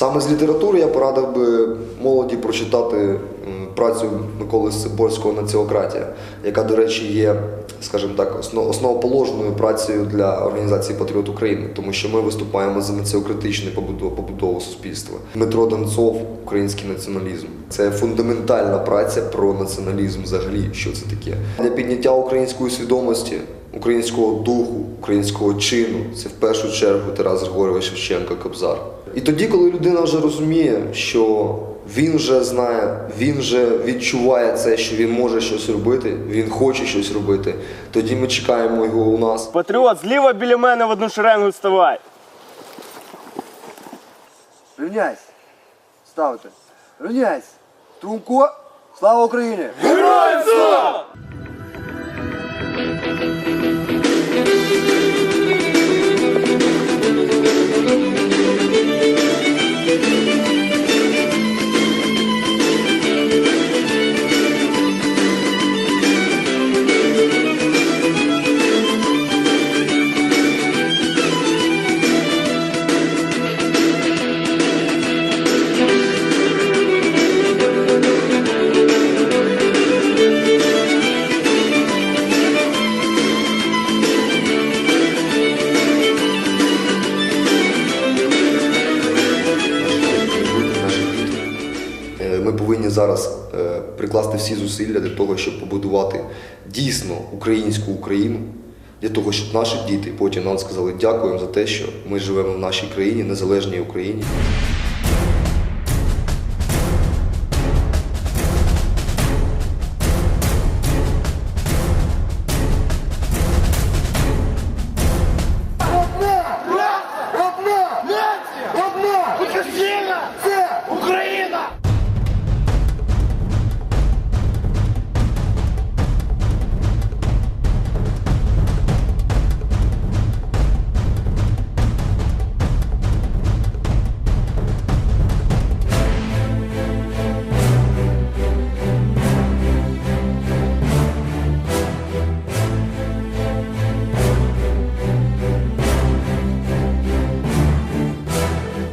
Саме з літератури я порадив би молоді прочитати працю Миколи Сиборського «Націократія», яка, до речі, є, скажімо так, основоположною працею для організації Патріот України, тому що ми виступаємо за націократичну побудову, суспільства. Дмитро Донцов, український націоналізм. Це фундаментальна праця про націоналізм взагалі, що це таке. Для підняття української свідомості, українського духу, українського чину це в першу чергу Тарас Григорович Шевченко Кобзар. І тоді, коли людина вже розуміє, що він вже знає, він вже відчуває це, що він може щось робити, він хоче щось робити, тоді ми чекаємо його у нас. Патріот, зліва біля мене в одну шеренгу вставай. Рівняйся. Ставте. Рівняйся. Струнко. Слава Україні! майбутнє Ми повинні зараз е, прикласти всі зусилля для того, щоб побудувати дійсно українську Україну, для того, щоб наші діти потім нам сказали дякуємо за те, що ми живемо в нашій країні, незалежній Україні.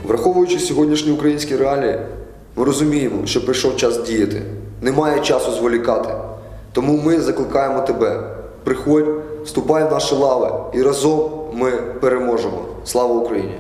Враховуючи сьогоднішні українські реалії, ми розуміємо, що прийшов час діяти. Немає часу зволікати. Тому ми закликаємо тебе. Приходь, вступай в наші лави, і разом ми переможемо. Слава Україні!